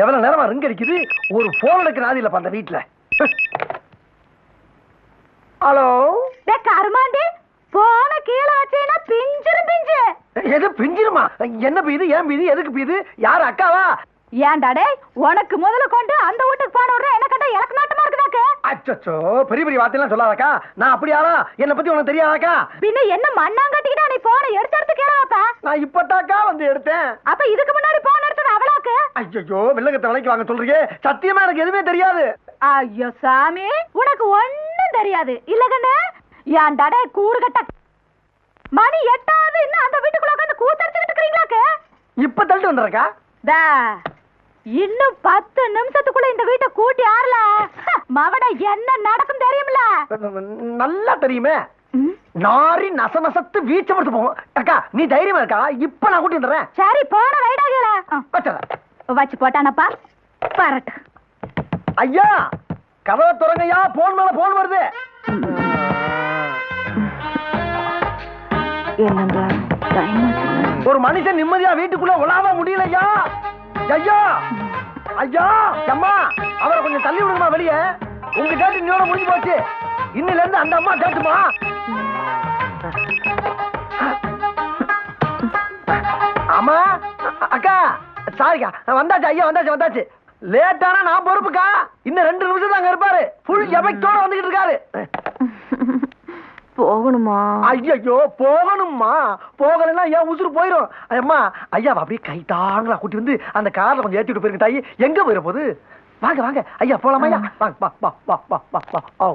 எவ்வளவு நேரமா ரிங் அடிக்குது? ஒரு போன் எடுக்க நாதியில அந்த வீட்டுல ஹலோ கருமாண்டி போன கீழே வச்சீங்கன்னா பிஞ்சிரும் பிஞ்சு. எது பிஞ்சிருமா? என்ன பீது? ஏன் பீது? எதுக்கு பீது? யாரு அக்காவா? ஏன்டா டேய் உனக்கு முதல்ல கொண்டு அந்த வீட்டுக்கு போன உடனே என்ன கண்டா எனக்கு நாட்டமா இருக்குதாக்கு அச்சோ பெரிய பெரிய சொல்லாதக்கா. நான் ஆளா என்ன பத்தி உனக்கு தெரியாதாக்கா. பின்ன என்ன மண்ணாங்கட்டிக்கிட்டா நீ போன எடுத்து எடுத்து கீழே வைப்ப நான் இப்பதாக்கா வந்து எடுத்தேன். அப்ப இதுக்கு முன்னாடி போன எடுத்தது அவளாக்கு? ஐயோ வில்லங்கத்தை விலைக்கு வாங்க சொல்றீங்க. சத்தியமா எனக்கு எதுவுமே தெரியாது. ஐயோ சாமி. உனக்கு ஒண்ணும் தெரியாது. இல்ல கண்ணு ஏன்டா டேய் கூறு கட்ட மணி எட்டாவது இன்னும் அந்த வீட்டுக்குள்ள உட்காந்து கூத்தடிச்சுக்கிட்டு இருக்கிறீங்களாக்கு? இப்ப தள்ளிட்டு வந்துடுறக்கா. இன்னும் பத்து நிமிஷத்துக்குள்ள இந்த வீட்டை கூட்டி ஆறல. மவட என்ன நடக்கும் தெரியுமில நல்லா தெரியுமே. நாரி நச நசத்து வீச்ச படுத்து போகும். அக்கா நீ தைரியமா இருக்கா? இப்ப நான் கூட்டி சரி போன வச்சிடுறேன். வச்சு போட்டானப்பா. பரட்டு. ஐயா கதவை திறங்கய்யா. போன் மேல போன் வருது. என்னங்க? ஒரு மனுஷன் நிம்மதியா வீட்டுக்குள்ள உலாவ முடியலையா? ஐயா ஐயா அம்மா அவரை கொஞ்சம் தள்ளி விடுங்கம்மா வெளியே. உங்க டேட்டு இன்னோட முடிஞ்சு போச்சு. இன்னில இருந்து அந்த அம்மா கேட்டுமா? அம்மா அக்கா சாரிக்கா வந்தாச்சு ஐயா வந்தாச்சு வந்தாச்சு. லேட்டானா நான் பொறுப்புக்கா? இன்னும் ரெண்டு நிமிஷம் தான் இருப்பாரு. ஃபுல் எஃபெக்டோட வந்துகிட்டு இருக்காரு. போகணுமா? ஐயோ போகணும்மா. போகலைன்னா ஏன் உசுறு போயிடும் அம்மா ஐயா அப்படியே கை தாங்களா கூட்டி வந்து அந்த கார்ல கொஞ்சம் ஏத்தி விட்டு போயிருங்க தாயி. எங்க போயிட போகுது வாங்க வாங்க. ஐயா போலாமா ஐயா? வாங்க வா வா வா வா வா வா.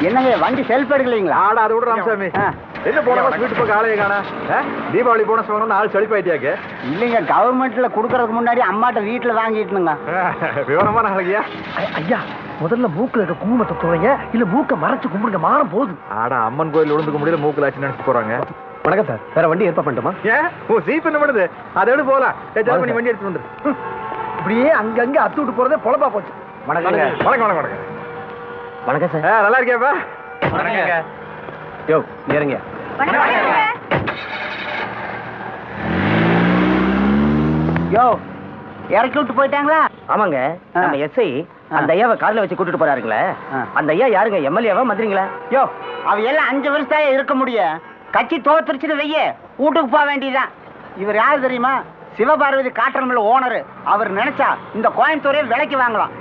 என்னங்க வண்டி செல்ஃப் எடுக்கலீங்களா? ஆடா அது விட ராமசாமி ஆ. என்ன போன மாசம் வீட்டு பக்கம் ஆளைய காணா? தீபாவளி போனஸ் வாங்கணும் ஆள் செழிப்பாயிட்டியாக்கு? இல்லைங்க கவர்மெண்ட்ல குடுக்கறதுக்கு முன்னாடி அம்மாட்ட வீட்டுல வாங்கிட்டுனுங்க விவரமான ஆளுங்கய்யா ஐ- ஐயா முதல்ல மூக்குல இருக்க குங்குமத்தை துறைங்க இல்ல மூக்க மறைச்சு கும்பிடுங்க மானம் போகுது. ஆடா அம்மன் கோயில் விழுந்துக்க முடியல மூக்குல ஆச்சு நினைச்சு போறாங்க. வணக்கம் சார் வேற வண்டி ஏற்பாடு பண்ணட்டுமா? ஏன் உன் சீப் என்ன பண்ணுது? அதை விட போலாம். ஏதாவது பண்ணி வண்டி எடுத்து வந்துரு. இப்படியே அங்கங்க அத்து விட்டு போறதே பொழப்பா போச்சு. வணக்கங்க. வணக்கம் வணக்கம் வணக்கம். வணக்கம் சார். நல்லா இருக்கியாப்பா யோ ஏறுங்க யோ இறக்கி விட்டு போயிட்டாங்களா? ஆமாங்க. நம்ம எஸ்ஐ அந்த ஐயாவை கார்ல வச்சு கூட்டிட்டு போறாருங்களே. அந்த ஐயா யாருங்க? எம்எல்ஏவா? மந்திரிங்களா? யோ அவ எல்லாம் அஞ்சு வருஷம் இருக்க முடியும் கட்சி தோத்துருச்சுன்னு வெய்ய வீட்டுக்கு போக வேண்டியதுதான். இவர் யாரு தெரியுமா? சிவபார்வதி காட்டர்மில் ஓனர். அவர் நினைச்சா இந்த கோயம்புத்தூரே விலைக்கு வாங்கலாம்.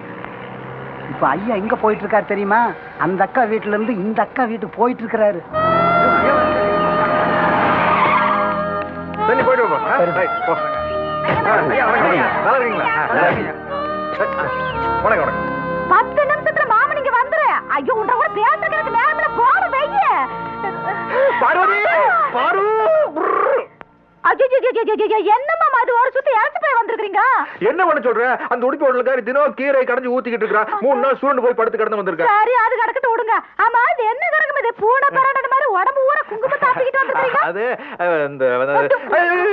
இப்ப ஐயா எங்க போயிட்டு இருக்காரு தெரியுமா? அந்த அக்கா வீட்டுல இருந்து இந்த அக்கா வீட்டுக்கு போயிட்டு இருக்கிறாரு பத்து நிமிஷத்துல மாமன் இங்க வந்துரு. ஐயோ உன்ற கூட பேசுறதுக்கு நேரத்துல போன வெய்ய பார்வதி பாரு என்ன மாமா அது ஒரு சுத்தி இறச்சு என்ன பண்ண சொல்ற? அந்த உடுப்பி ஹோட்டலுக்காரி தினம் கீரை கடைஞ்சு ஊத்திக்கிட்டு இருக்கா மூணு நாள் சூழ்ந்து போய் படுத்து கிடந்து வந்திருக்கா. சரி அது கிடக்கட்டு விடுங்க. ஆமா என்ன இது பூனை பரண்டது மாதிரி உடம்பு ஊற குங்குமத்தை ஆப்பிக்கிட்டு வந்திருக்கீங்க அது இந்த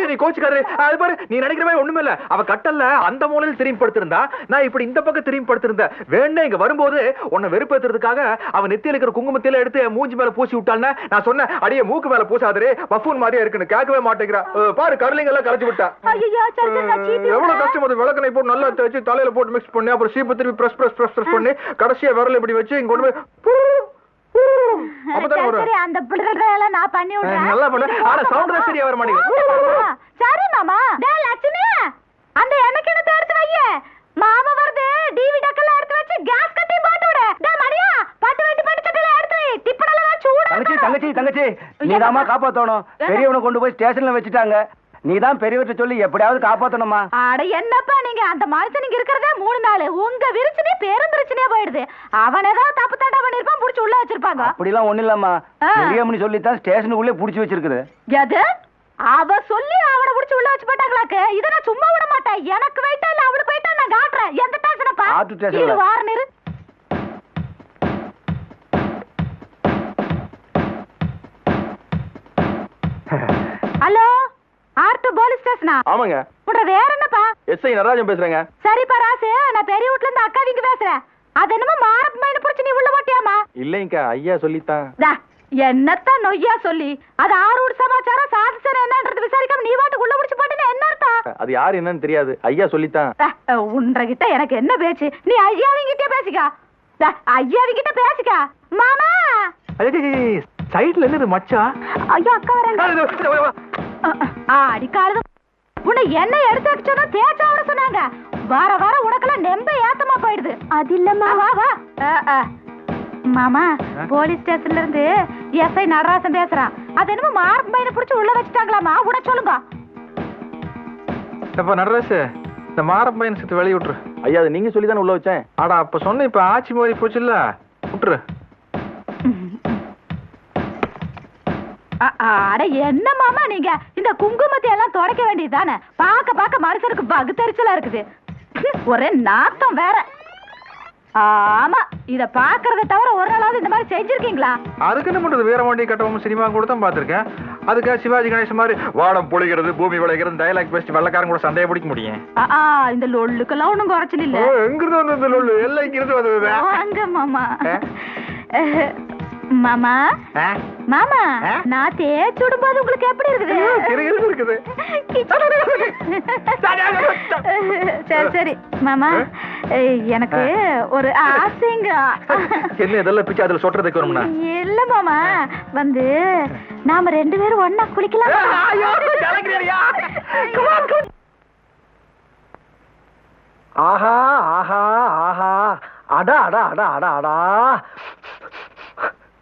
நீ கோச்சுக்காரு அது பாரு நீ நினைக்கிற மாதிரி ஒண்ணுமே இல்ல. அவ கட்டல்ல அந்த மூலையில் திரும்பி படுத்திருந்தா நான் இப்படி இந்த பக்கம் திரும்பி படுத்திருந்தேன் வேணே இங்க வரும்போது உன்னை வெறுப்பேத்துறதுக்காக அவன் நெத்தியில இருக்கிற குங்குமத்தில எடுத்து மூஞ்சி மேல பூசி விட்டான்னு நான் சொன்னேன் அடியே மூக்கு மேல பூசாதரே பஃபூன் மாதிரியா இருக்குன்னு கேட்கவே மாட்டேங்கிறா. பாரு கரலிங்க எல்லாம் கலைச்சு விட்டா எவ்வளவு கஷ்டம் அது விளக்கணை போட்டு நல்லா தேய்ச்சி தலையில போட்டு மிக்ஸ் பண்ணி அப்புறம் சீப்பு திருப்பி பிரஸ் பிரஸ் பிரஸ் பிரஸ் பண்ணி கடைசியா விரல் இப்படி வச்சு இங்க கொண்டு போய் சரி, அந்த பிள்ளைகள நான் பண்ணி விடுறேன். நல்லா பண்ணு. ஆனா சவுண்ட் தான் சரியா வர மாட்டேங்குது. ஆமா. சரி மாமா. டேய் லட்சுமி. அந்த எண்ணெய் கிணத்தை எடுத்து வைய. மாமா வருது. டிவி டக்கல எடுத்து வச்சு கேஸ் கட்டி போட்டு விடு. டேய் மணியா பட்டு வெட்டி பட்டு சட்டையில எடுத்து வை. சூடா தங்கச்சி தங்கச்சி தங்கச்சி. நீதாம்மா காப்பாத்தணும். பெரியவனை கொண்டு போய் ஸ்டேஷன்ல வச்சுட்டாங்க. நீதான் பெரியவர்கிட்ட சொல்லி எப்படியாவது காப்பாத்தணுமா? அட என்னப்பா நீங்க? அந்த மனுஷன் இங்க இருக்கிறதே மூணு நாள். உங்க விரிச்சனே பெரும் பிரச்சனையா போயிடுது. அவன் ஏதாவது தப்பு தண்டா பண்ணிருப்பான் புடிச்சு உள்ள வச்சிருப்பாங்க. அப்படிலாம் ஒண்ணு இல்லம்மா. ஆ. பெரியவனு சொல்லித்தான் ஸ்டேஷனுக்குள்ளே புடிச்சு வச்சிருக்குது. எது? அவ சொல்லி அவனை புடிச்சு உள்ள வச்சு போட்டாங்களாக்கு? இத நான் சும்மா விட மாட்டேன். எனக்கு வெயிட்டா இல்ல அவனுக்கு வெயிட்டா நான் காட்டுறேன். எந்த டேஷனப்பா ஆட்டு station ல. இது வாரனிரு ஹலோ? ஆர்ட் போலீஸ் ஸ்டேஷனா? ஆமாங்க. உட வேற என்னப்பா? எஸ்ஐ நடராஜன் பேசுறேங்க. சரிப்பா ராசு. நான் பெரிய வீட்ல இருந்து அக்கா வீங்க பேசுறேன். அது என்னமோ மாரப் மைண்ட் புடிச்சு நீ உள்ள போட்டியாமா இல்லைங்கக்கா ஐயா சொல்லித்தான். என்னத்தான் நொய்யா சொல்லி? அது ஆறு வீடு சமாச்சாரம் சாதிச்சர் என்னன்றது விசாரிக்காம நீ பாட்டுக்கு உள்ள முடிச்சு போட்டுன்னு என்ன அர்த்தம்? அது யாரு என்னன்னு தெரியாது. ஐயா சொல்லித்தான். உன்றகிட்ட எனக்கு என்ன பேச்சு? நீ ஐயாவிங்கிட்ட பேசிக்கா. ஐயாவிங்கிட்ட பேசிக்கா. மாமா! சைடுல இருந்து இது மச்சான் ஐயா அக்கா வராங்க அடிக்காலது உன்னை என்ன எடுத்து வச்சோன்னா தேய்ச்சா விட சொன்னாங்க. வார வாரம் உனக்கெல்லாம் நெம்ப ஏத்தமா போயிடுது. அது இல்லம்மா வா வா. ஆ, ஆ. மாமா போலீஸ் ஸ்டேஷன்ல இருந்து எஸ்ஐ நடராசன் பேசுறான். அது என்னமோ மார்க் பையனை புடிச்சு உள்ள வச்சுட்டாங்களாமா? உட சொல்லுங்க. இப்ப நடராசு இந்த மாரப்ப பையன் சேர்த்து வெளிய விட்டுரு. ஐயா அது நீங்க சொல்லி தானே உள்ள வச்சேன். ஆடா அப்ப சொன்ன இப்ப ஆட்சி மாறி போச்சுல்ல? விட்டுரு. அட என்ன மாமா நீங்க? இந்த குங்குமத்தை எல்லாம் துடைக்க வேண்டியதுதானே? பாக்க பாக்க மனுஷனுக்கு பகுத்தறிச்சலா இருக்குது. ஒரே நாத்தம் வேற. ஆமா இத பாக்குறத தவிர ஒரு நாளாவது இந்த மாதிரி செஞ்சிருக்கீங்களா? அதுக்கு என்ன பண்றது? வீரமாண்டி கட்டபொம்மன் சினிமா கூட தான் பார்த்திருக்கேன். அதுக்காக சிவாஜி கணேசன் மாதிரி வாடம் பொழிகிறது பூமி விளைகிறது டயலாக் பேசி வெள்ளக்காரன் கூட சண்டையை பிடிக்க முடியும். இந்த லொல்லுக்கெல்லாம் ஒண்ணும் குறைச்சல் இல்ல. எங்கிருந்து வந்தது லொல்லு? எல்லாம் இங்கிருந்து வந்தது வாங்க மாமா? மாமா? மாமா நான் தேய்ச்சி விடும்போது உங்களுக்கு எப்படி இருக்குது? சரி சரி மாமா எனக்கு ஒரு ஆசைங்க. என்ன இதெல்லாம் பிச்சு அதுல சொட்டுறதுக்கு வரும்னா? இல்ல மாமா. வந்து நாம ரெண்டு பேரும் ஒண்ணா குளிக்கலாம். ஆஹா ஆஹா ஆஹா. அடா அடா அடா அடா அடா.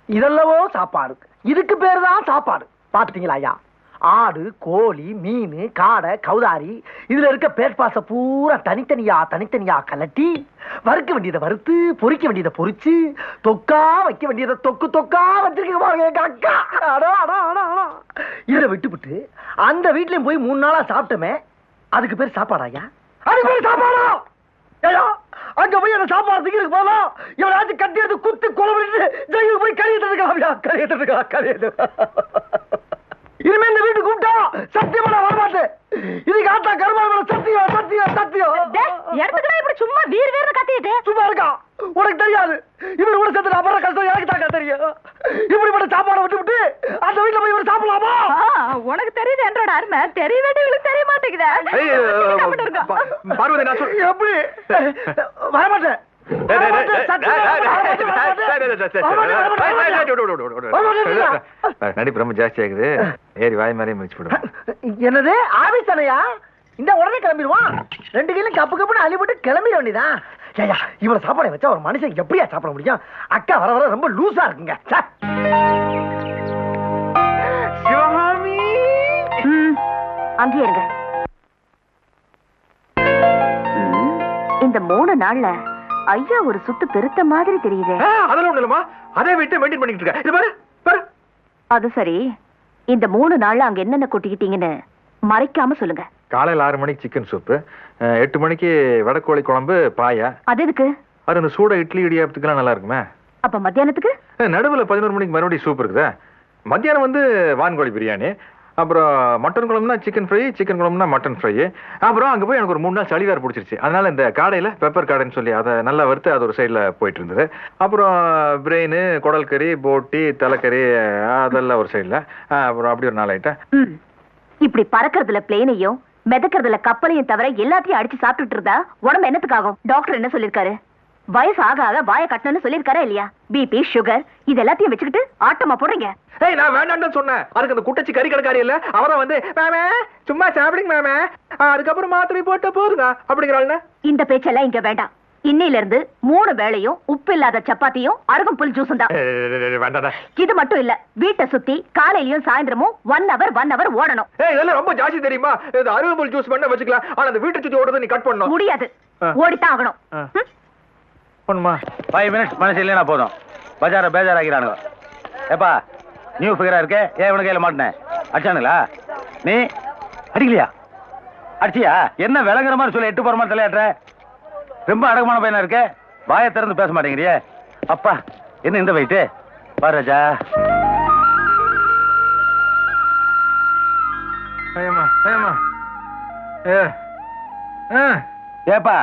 இதெல்லவோ சாப்பாடு. இதுக்கு பேர் தான் சாப்பாடு. பார்த்துட்டீங்களா ஐயா? ஆடு கோழி மீன் காடை கௌதாரி இதுல இருக்க பேர்பாச பூரா தனித்தனியா தனித்தனியா கலட்டி வறுக்க வேண்டியதை வறுத்து பொறிக்க வேண்டியதை பொறிச்சு தொக்கா வைக்க வேண்டியதை தொக்கு தொக்கா வச்சிருக்க பாருங்க அடா இதை விட்டுவிட்டு அந்த வீட்லயும் போய் மூணு நாளா சாப்பிட்டோமே அதுக்கு பேர் சாப்பாடா ஐயா? அதுக்கு பேர் சாப்பாடா? ஐயா! அங்க போய் அந்த சாப்பாடு திங்கிறதுக்கு போதா இவனாச்சும் கட்டி எடுத்து குத்து கொலை பண்ணிட்டு ஜெயிலுக்கு போய் கழியிட்டு இருக்கா கழியிட்டு இருக்கா கழியிட்டு இனிமே இந்த வீட்டுக்கு கூப்பிட்டா சத்தியமா நான் வரமாட்டேன் இதுக்கு ஆட்டா கருமாள் சத்தியம் சத்தியம் சத்தியம். எடுத்துக்கிட்டா இப்படி சும்மா வீர் வீர்னு கத்திட்டு சும்மா இருக்கா? உனக்கு தெரியாது இவர் கூட சேர்த்து அப்புறம் கஷ்டம் எனக்கு தாக்கா தெரியும் இப்படிப்பட்ட சாப்பாடை விட்டு விட்டு அந்த வீட்டுல போய் இவர் சாப்பிடலாமா உனக்கு தெரியுது என்றோட அருமை தெரிய வேண்டியவங்களுக்கு தெரிய மாட்டேங்குதே. பார்வதி நான் எப்படி வரமாட்டேன். நடிப்பு ரொம்ப ஜாஸ்தி ஆகுது ஏறி வாய் மாதிரியே முடிச்சு போடுவேன் என்னது ஆபீஸ் தானையா இந்த உடனே கிளம்பிடுவான் ரெண்டு கையிலும் கப்பு கப்புன்னு அள்ளி போட்டு கிளம்பிட வேண்டியதான் ஏயா இவ்வளவு சாப்பாடை வச்சா ஒரு மனுஷன் எப்படியா சாப்பிட முடியும்? அக்கா வர வர ரொம்ப லூசா இருக்குங்க. சிவகாமி. அங்கேயே இருங்க. இந்த மூணு நாள்ல ஐயா ஒரு சுத்து பெருத்த மாதிரி தெரியுதே. அதெல்லாம் ஒண்ணு இல்லம்மா. அதே வீட்டை மெயின்டைன் பண்ணிட்டு இருக்கேன். இது பாரு பாரு. அது சரி. இந்த மூணு நாள்ல அங்க என்னென்ன கொட்டிக்கிட்டீங்கன்னு மறைக்காம சொல்லுங்க. காலையில் ஆறு மணிக்கு சிக்கன் சூப்பு எட்டு மணிக்கு வடக்கோழி குழம்பு பாயா. அது எதுக்கு? அது இந்த சூட இட்லி இடியாப்பத்துக்கெல்லாம் நல்லா இருக்குமே. அப்ப மத்தியானத்துக்கு? நடுவுல பதினோரு மணிக்கு மறுபடியும் சூப் இருக்குதா. மத்தியானம் வந்து வான்கோழி பிரியாணி. அப்புறம் மட்டன் குழம்புனா சிக்கன் ஃப்ரை சிக்கன் குழம்புனா மட்டன் ஃப்ரை அப்புறம் அங்கே போய் எனக்கு ஒரு மூணு நாள் சளி வேறு பிடிச்சிருச்சு. அதனால இந்த காடையில் பெப்பர் காடைன்னு சொல்லி அதை நல்லா வறுத்து அது ஒரு சைடில் போயிட்டு இருந்தது. அப்புறம் பிரெயின் குடல் கறி போட்டி தலைக்கறி அதெல்லாம் ஒரு சைடில் அப்புறம் அப்படி ஒரு ஐட்டம் ம். இப்படி பறக்கறதுல பிளேனையும் மிதக்கறதுல கப்பலையும் தவிர எல்லாத்தையும் அடிச்சு சாப்பிட்டுட்டு இருந்தா உடம்பு என்னத்துக்காகும்? டாக்டர் என்ன சொல்லிருக்காரு? வயசு ஆக ஆக வாயை கட்டணும்னு சொல்லிருக்காரா இல்லையா? பிபி சுகர் இது எல்லாத்தையும் வச்சுக்கிட்டு ஆட்டமா போடுறீங்க. ஏய் நான் வேண்டாம்னு சொன்னேன். அதுக்கு அந்த குட்டச்சி கறி கடைக்காரி இல்ல. அவரை வந்து மேமே சும்மா சாப்பிடுங்க மேமே. அதுக்கப்புறம் மாத்திரை போட்ட போதுங்க. அப்படிங்கிறாள் இந்த பேச்செல்லாம் இங்க வேண்டாம். இன்னையில இருந்து மூணு வேளையும் உப்பு இல்லாத சப்பாத்தியும் அருகம்புல் ஜூஸும் தான். இது மட்டும் இல்ல வீட்டை சுத்தி காலையிலயும் சாயந்தரமும் ஒன் ஹவர் ஒன் ஹவர் ஓடணும். ஏய் இதெல்லாம் ரொம்ப ஜாஸ்தி தெரியுமா? இது அருகம்புல் ஜூஸ் பண்ண வச்சுக்கலாம். ஆனா அந்த வீட்டை சுத்தி ஓடுறதை நீ கட் பண்ணணும். முடியாது. ஓடித்தான் ஆகணும்? பண்ணுமா ஃபைவ் மினிட்ஸ் மனசு இல்லைனா போதும். பஜார பேஜாராக்கிறானுங்க ஏப்பா நியூ ஃபிகரா இருக்கு? ஏன் இவனு கையில மாட்டினேன் அடிச்சானுங்களா? நீ அடிக்கலையா? அடிச்சியா? என்ன விளங்குற மாதிரி சொல்லி எட்டு போற மாதிரி தலையாட்டுற? ரொம்ப அடக்கமான பையனா இருக்க? வாயை திறந்து பேச மாட்டேங்கிறியே. அப்பா என்ன இந்த வெயிட்டு பாரு ராஜா. ஏப்பா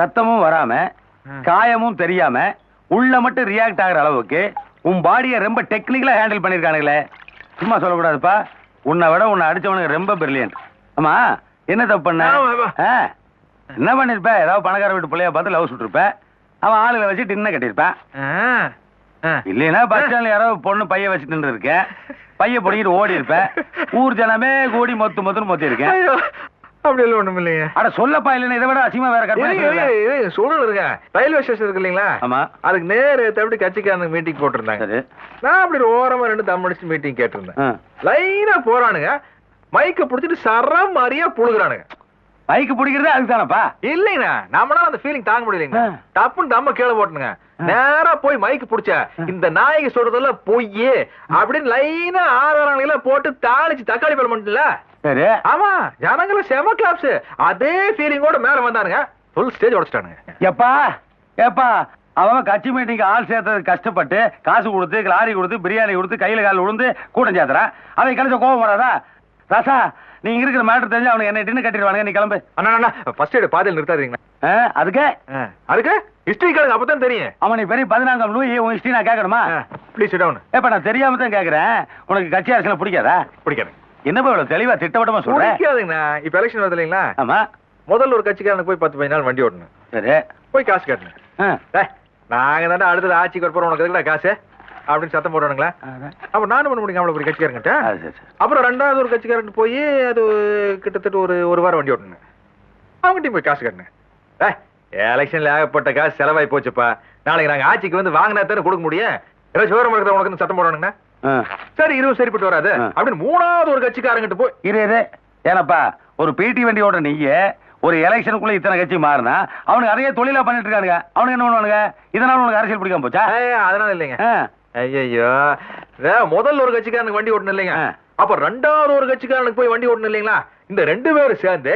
ரத்தமும் வராம. காயமும் தெரியாம உள்ள மட்டும் ரியாக்ட் ஆகுற அளவுக்கு உன் பாடியை ரொம்ப டெக்னிக்கலா ஹேண்டில் பண்ணிருக்கானுங்களே. சும்மா சொல்லக்கூடாதுப்பா. உன்னை விட உன்னை அடிச்சவனுக்கு ரொம்ப பிரில்லியன்ட் ஆமா என்ன தப்பு பண்ண? என்ன பண்ணிருப்ப? ஏதாவது பணக்கார வீட்டு பிள்ளைய பார்த்து லவ் சுட்டிருப்ப? அவன் ஆளுகளை வச்சு டின்ன கட்டியிருப்பேன். இல்லைன்னா பஸ் ஸ்டாண்ட்ல யாரோ பொண்ணு பைய வச்சுட்டு நின்று இருக்கேன் பைய பிடிக்கிட்டு ஓடி இருப்பேன் ஊர் ஜனமே கூடி மொத்து மொத்துன்னு மொத்தி இருக்கேன் அப்படி எல்லாம் ஒண்ணும் இல்லைங்க அட சொல்லப்பா இல்லைன்னா இதை விட அசிமா வேற கற்பனை. இருங்க, சூழல் இருங்க ரயில்வே ஸ்டேஷன் இருக்கு இல்லைங்களா? ஆமா. அதுக்கு நேரு எப்படி கட்சிக்காரங்க மீட்டிங் போட்டிருந்தாங்க. நான் அப்படி ஓரமா ரெண்டு தம் அடிச்சு மீட்டிங் கேட்டிருந்தேன். லைனா போறானுங்க. மைக்க புடிச்சிட்டு சரம் மாதிரியா புழுகுறானுங்க. பைக்கு பிடிக்கிறதே அதுதானப்பா? இல்லைண்ணா நம்மளால அந்த ஃபீலிங் தாங்க முடியலைங்க ஆ. டப்புன்னு தம்ம கீழே போட்டுனுங்க. ஆ. நேரா போய் மைக்கு புடிச்ச இந்த நாய்க்கு சொல்றதெல்லாம் பொய் அப்படின்னு லைனா ஆறாரங்கள போட்டு தாளிச்சு தக்காளி பழம் பண்ணிட்டுல. சரி. ஆமா ஜனங்களும் செம கிளாப்ஸ் அதே ஃபீலிங்கோட மேல வந்தானுங்க. ஃபுல் ஸ்டேஜ் உடைச்சிட்டானுங்க. எப்பா ஏப்பா அவன் கட்சி மீட்டிங் ஆள் சேர்த்தது கஷ்டப்பட்டு காசு கொடுத்து லாரி கொடுத்து பிரியாணி கொடுத்து கையில கால் விழுந்து கூட்டம் சேர்த்துறான். அவன் கழிச்ச கோவம் வராதா? ரசா நீங்க இருக்கிற மேட்டர் தெரிஞ்சு அவனுக்கு என்ன டின்னு கட்டிடுவானுங்க. நீ கிளம்பு. அண்ணா அண்ணா ஃபர்ஸ்ட் எய்ட் பாதையில் நிறுத்தாதீங்கண்ணா. அதுக்கு. அதுக்கு? ஹிஸ்டரி கேளுங்க அப்பதான் தெரியும். அவன் நீ பெரிய பதினான்காம் லூயி உன் ஹிஸ்டரி நான் கேட்கணுமா? ப்ளீஸ் டவுன் ஏப்பா நான் தெரியாம தான் கேட்கறேன். உனக்கு கட்சி அரசியல் பிடிக்காதா? பிடிக்காது. என்னப்பா இவ்வளவு தெளிவா திட்டவட்டமா சொல்றேன் பிடிக்காதுங்கண்ணா. இப்ப எலெக்ஷன் வருது இல்லைங்களா? ஆமா. முதல்ல ஒரு கட்சிக்காரனுக்கு போய் பத்து பதினஞ்சு நாள் வண்டி ஓட்டணும். சரி. போய் காசு கட்டணும். நாங்க தானே அடுத்தது ஆட்சிக்கு வரப்போறோம் உனக்கு எதுக்குடா காசு? அப்படின்னு சத்தம் போடுறானுங்களா. அப்ப நானும் பண்ண முடியும் அவ்வளவு ஒரு கட்சிக்காரங்கிட்ட. அப்புறம் ரெண்டாவது ஒரு கட்சிக்காரன் போய் அது கிட்டத்தட்ட ஒரு ஒரு வாரம் வண்டி ஓட்டணும் அவங்ககிட்டயும் போய் காசு கட்டணும் எலெக்ஷன்ல ஏகப்பட்ட காசு செலவாய் போச்சுப்பா. நாளைக்கு நாங்க ஆட்சிக்கு வந்து வாங்கினா தானே கொடுக்க முடியும்? ஏதாவது விவரம் இருக்கிற உனக்கு சத்தம் ஆ. சரி இதுவும் சரிப்பட்டு வராது. அப்படின்னு மூணாவது ஒரு கட்சிக்காரங்கிட்ட போய் இரு ஏனப்பா ஒரு பிடி வண்டி ஓடுற நீங்க ஒரு எலெக்ஷனுக்குள்ள இத்தனை கட்சி மாறினா அவனுக்கு நிறைய தொழிலா பண்ணிட்டு இருக்கானுங்க. அவனுக்கு என்ன பண்ணுவானுங்க? இதனால உனக்கு அரசியல் பிடிக்காம போச்சா? அதனால இல்லைங்க. ஐயோ முதல்ல ஒரு கட்சிக்காரனுக்கு வண்டி ஓட்டணும் இல்லைங்க. அப்ப ரெண்டாவது ஒரு கட்சிக்காரனுக்கு போய் வண்டி ஓட்டணும் இல்லைங்களா? இந்த ரெண்டு பேரும் சேர்ந்து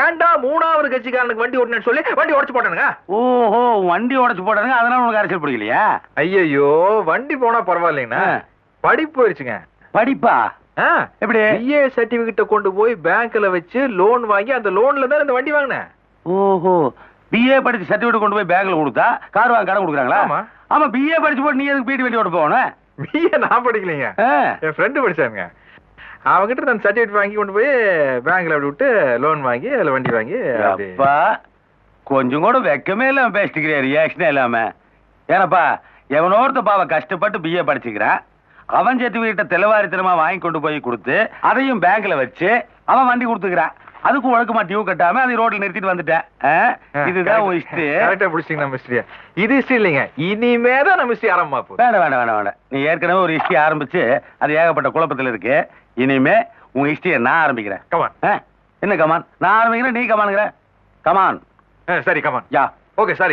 ஏன்டா மூணாவது கட்சிக்காரனுக்கு வண்டி ஓட்டணும்னு சொல்லி வண்டி உடச்சு போட்டானுங்க? ஓஹோ வண்டி உடைச்சு போட்டானுங்க அதனால உனக்கு அரசியல் பிடிக்கலையா? ஐயோ வண்டி போனா பரவாயில்லைங்கண்ணா. படிப்பு போயிருச்சுங்க. படிப்பா? எப்படி? பிஏ சர்டிபிகேட்ட கொண்டு போய் பேங்க்ல வச்சு லோன் வாங்கி அந்த லோன்ல தான் இந்த வண்டி வாங்கினேன். ஓஹோ. பிஏ படிச்சு சர்டிபிகேட் கொண்டு போய் பேங்க்ல கொடுத்தா கார் வாங்க கடன் கொடுக்குறாங்களா? ஆமா. ஆமா பிஏ படிச்சு போட்டு நீ எதுக்கு பிடி வண்டி ஓட்ட போகணும்? பிஏ நான் படிக்கலைங்க. என் ஃப்ரெண்டு படிச்சாங்க அவங்கிட்ட நான் சர்டிபிகேட் வாங்கி கொண்டு போய் பேங்க்ல அப்படி விட்டு லோன் வாங்கி அதுல வண்டி வாங்கி அப்பா கொஞ்சம் கூட வெக்கமே இல்லாம பேசிட்டுக்கிறியா ரியாக்ஷனே இல்லாம. ஏனப்பா எவனோ ஒருத்த பாவ கஷ்டப்பட்டு பிஏ படிச்சுக்கிறான். அவன் சர்டிபிகேட்ட தெளிவாரித்தனமா வாங்கி கொண்டு போய் கொடுத்து அதையும் பேங்க்ல வச்சு அவன் வண்டி கொடுத்துக்கிறான். அதுக்கு ஒழுக்கமா டியூ கட்டாம அதை ரோட்ல நிறுத்திட்டு வந்துட்டேன்? இதுதான் உன் கரெக்டா இஷ்டு பிடிச்சிங்க நம்ம ஹிஸ்டரிய இது ஹிஸ்டரி இல்லைங்க. இனிமே தான் நம்ம ஹிஸ்டரி ஆரம்பமா போகுது. வேண்டாம் வேண்டாம் வேண்டாம் வேண்டாம். நீ ஏற்கனவே ஒரு ஹிஸ்டரி ஆரம்பிச்சு அது ஏகப்பட்ட குழப்பத்துல இருக்கு. இனிமே உன் ஹிஸ்டரியை நான் ஆரம்பிக்கிறேன். கமான்? என்ன கமான் நான் ஆரம்பிக்கிறேன் நீ கமானுங்கிற கமான் சரி come on ya. Okay sorry